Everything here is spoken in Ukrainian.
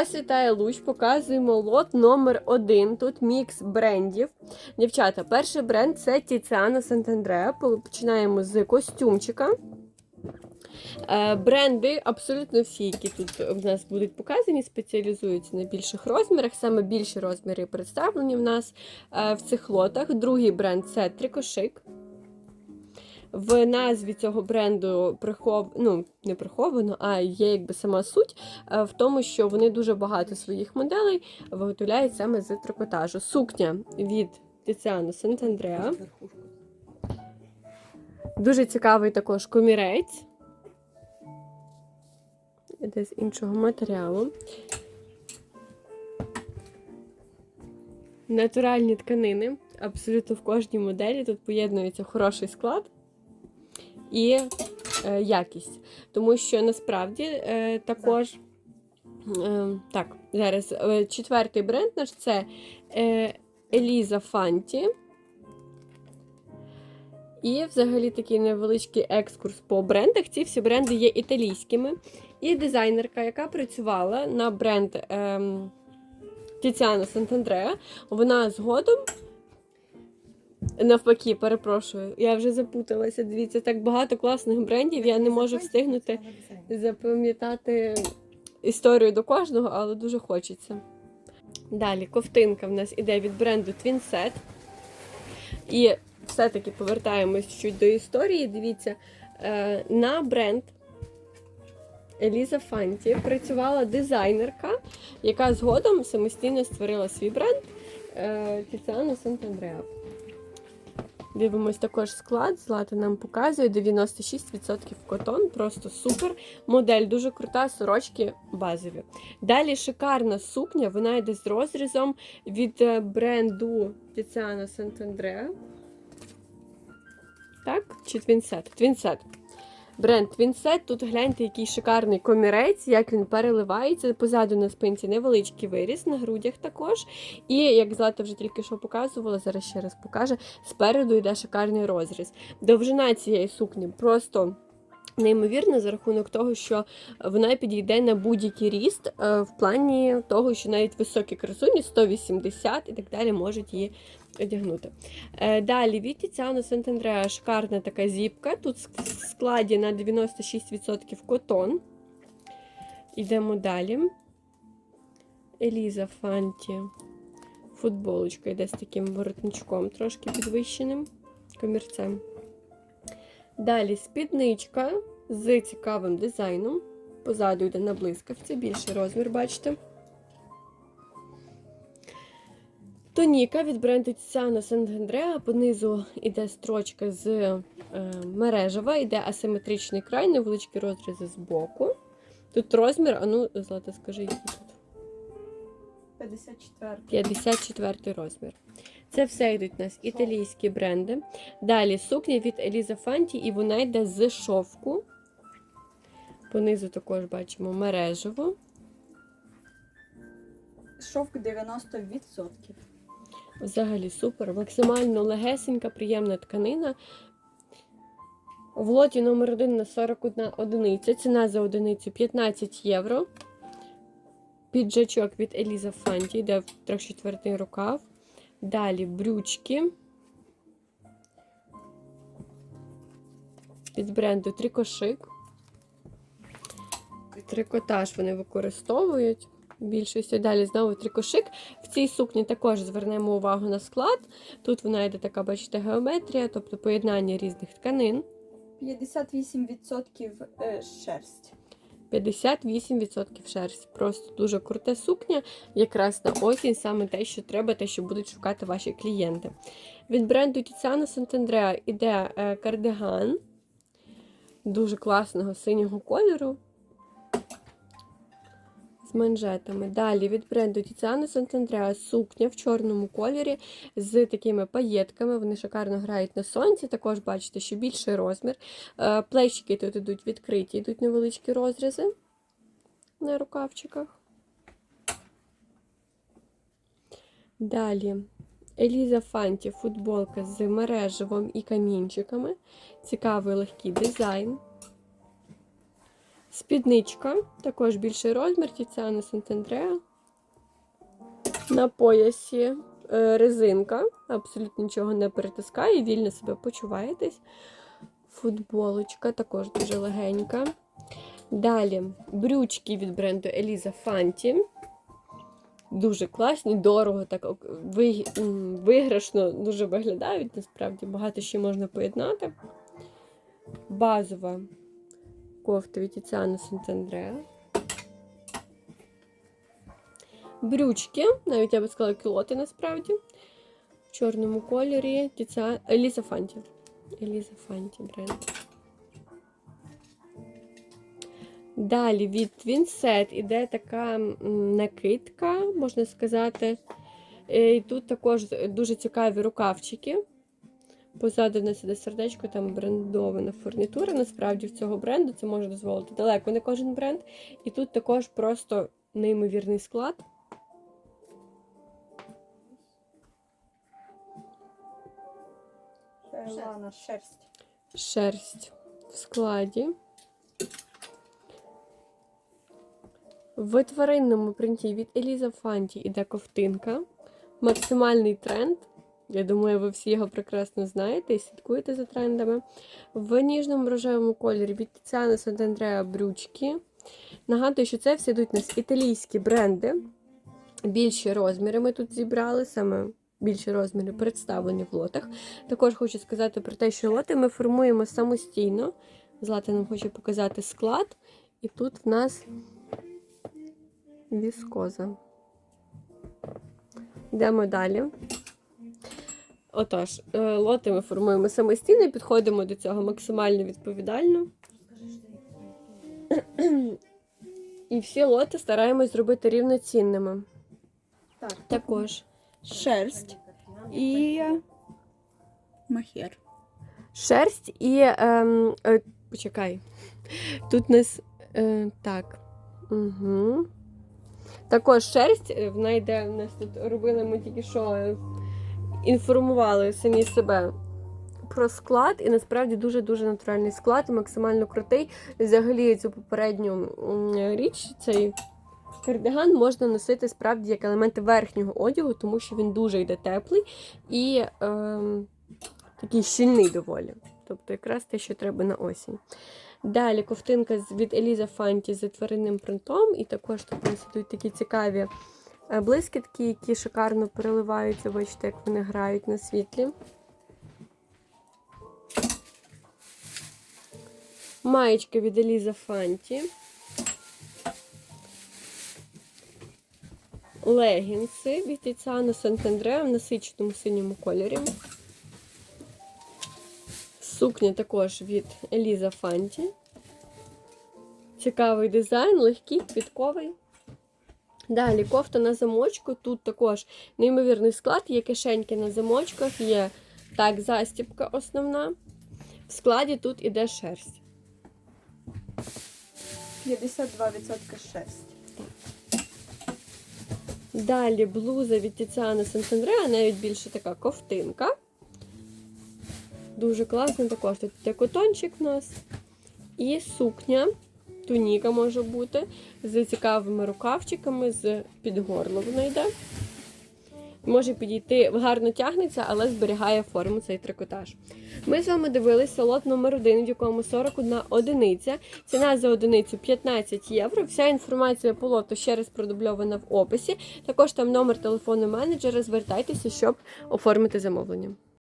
Вас вітає Луч, показуємо лот номер один. Тут мікс брендів. Дівчата, перший бренд це Тіціано Сантандреа. Починаємо з костюмчика. Е, Бренди, абсолютно всі, які тут в нас будуть показані, спеціалізуються на більших розмірах. Саме більші розміри представлені в нас е, в цих лотах. Другий бренд це Трикошик. В назві цього бренду прихов... ну, не приховано, а є якби сама суть е, в тому, що вони дуже багато своїх моделей виготовляють саме з трикотажу. Сукня від Тіціано Сантандреа. Дуже цікавий також комірець. Іде з іншого матеріалу. Натуральні тканини. Абсолютно в кожній моделі тут поєднується хороший склад і е, якість. Тому що насправді е, також. Е, так, зараз е, четвертий бренд наш це е, Еліза Фанті. І взагалі такий невеличкий екскурс по брендах. Ці всі бренди є італійськими. І дизайнерка, яка працювала на бренд ем, Тіціано Сантандреа, вона згодом. Навпаки, перепрошую, я вже запуталася. Дивіться, так багато класних брендів. Я не можу встигнути запам'ятати історію до кожного, але дуже хочеться. Далі ковтинка в нас іде від бренду Twinset. І все-таки повертаємось чуть до історії. Дивіться, е, на бренд Еліза Фанті працювала дизайнерка, яка згодом самостійно створила свій бренд е, Тіціано Сантандреа. Дивимось також склад. Злата нам показує 96% котон, просто супер. Модель дуже крута, сорочки базові. Далі шикарна сукня, вона йде з розрізом від бренду бренду Tiziano Sant'Andrea. Так, чи Твінсет? Твінсет. Бренд Твінсет. Тут гляньте, який шикарний комірець, як він переливається. Позаду на спинці невеличкий виріс, на грудях також. І, як Злата вже тільки що показувала, зараз ще раз покаже, спереду йде шикарний розріз. Довжина цієї сукні просто. Неймовірно, за рахунок того, що вона підійде на будь-який ріст, е, в плані того, що навіть високі красуні 180 і так далі можуть її одягнути. Е, Далі від Тіціано Сантандреа шикарна така зіпка. Тут в складі на 96% котон. Йдемо далі. Еліза Фанті. Футболочка йде з таким воротничком, трошки підвищеним комірцем. Далі спідничка з цікавим дизайном. Позаду йде на блискавці, більший розмір, бачите. Тоніка від бренду Tiziano Sant'Andrea. Понизу йде строчка з е, мережева, йде асиметричний край, невеличкі розрізи з боку. Тут розмір, а ну, Злата, скажи, який тут. 54. 54 розмір. Це все йдуть у нас італійські бренди. Далі сукня від Еліза Фанті, і вона йде з шовку. Понизу також бачимо мережево. Шовк 90%. Взагалі супер. Максимально легесенька, приємна тканина. В лоті номер 1 на 41 одиниця. Ціна за одиницю 15 євро. Піджачок від Еліза Фанті, йде в 3-4 рукав. Далі брючки. Від бренду Трикошик. Трикотаж вони використовують. Більшості далі знову трикошик. В цій сукні також звернемо увагу на склад. Тут вона йде така, бачите, геометрія, тобто поєднання різних тканин. 58% е, шерсть. 58% шерсть. Просто дуже крута сукня, якраз на осінь, саме те, що треба, те, що будуть шукати ваші клієнти. Від бренду Тіціана Сантандреа іде е, кардиган дуже класного синього кольору. Манжетами. Далі від бренду Tiziano Sant'Andrea сукня в чорному кольорі з такими паєтками. Вони шикарно грають на сонці. Також бачите, що більший розмір. Е, Плечики тут йдуть відкриті, йдуть невеличкі розрізи на рукавчиках. Далі Еліза Фанті футболка з мережевим і камінчиками. Цікавий легкий дизайн. Спідничка, також більший розмір, Тіціана Сантандреа. На поясі е, резинка, абсолютно нічого не перетискає, вільно себе почуваєтесь. Футболочка також дуже легенька. Далі брючки від бренду Еліза Фанті. Дуже класні, дорого, так виграшно дуже виглядають. Насправді багато ще можна поєднати. Базова кофта від Тіціана Сантандреа. Брючки, навіть я би сказала, кілоти насправді. В чорному кольорі Тіця... Еліза Фанті. Еліза Фанті бренд. Далі від Twinset іде така накидка, можна сказати. Е, І тут також дуже цікаві рукавчики. Позаду в нас іде сердечко, там брендована фурнітура. Насправді в цього бренду це може дозволити далеко не кожен бренд. І тут також просто неймовірний склад. Шерсть. шерсть в складі. В тваринному принті від Еліза Фанті іде ковтинка. Максимальний тренд. Я думаю, ви всі його прекрасно знаєте і слідкуєте за трендами. В ніжному рожевому кольорі від Тіціана Сантандреа брючки. Нагадую, що це всі йдуть у нас італійські бренди. Більші розміри ми тут зібрали, саме більші розміри представлені в лотах. Також хочу сказати про те, що лоти ми формуємо самостійно. Злата нам хоче показати склад. І тут в нас віскоза. Йдемо далі. Отож, е, лоти ми формуємо самостійно і підходимо до цього максимально відповідально. І всі лоти стараємось зробити рівноцінними. Так, Також шерсть і махер. шерсть і. Ем, е, почекай. Тут нас е, так. Угу. Також шерсть, е, вона йде, у нас тут робили ми тільки що інформували самі себе про склад, і насправді дуже-дуже натуральний склад, максимально крутий. Взагалі цю попередню річ, цей кардиган можна носити справді як елементи верхнього одягу, тому що він дуже йде теплий і ем, такий щільний доволі. Тобто якраз те, що треба на осінь. Далі ковтинка від Еліза Фанті з тваринним принтом, і також тут у нас ідуть такі цікаві е, блискітки, які шикарно переливаються. Бачите, як вони грають на світлі. Маєчка від Еліза Фанті. Легінси від Тіціана Сантандреа в насиченому синьому кольорі. Сукня також від Еліза Фанті. Цікавий дизайн, легкий, квітковий. Далі кофта на замочку. Тут також неймовірний склад, є кишеньки на замочках, є так, застібка основна. В складі тут іде шерсть. 52% шерсть. Далі блуза від Тіціана Сантандреа, навіть більше така ковтинка. Дуже класно також. Тут є котончик у нас. І сукня, туніка може бути, з цікавими рукавчиками, з підгорло вона йде. Може підійти, гарно тягнеться, але зберігає форму цей трикотаж. Ми з вами дивилися лот номер 1 в якому 41 одиниця. Ціна за одиницю 15 євро. Вся інформація по лоту ще раз продубльована в описі. Також там номер телефону менеджера. Звертайтеся, щоб оформити замовлення.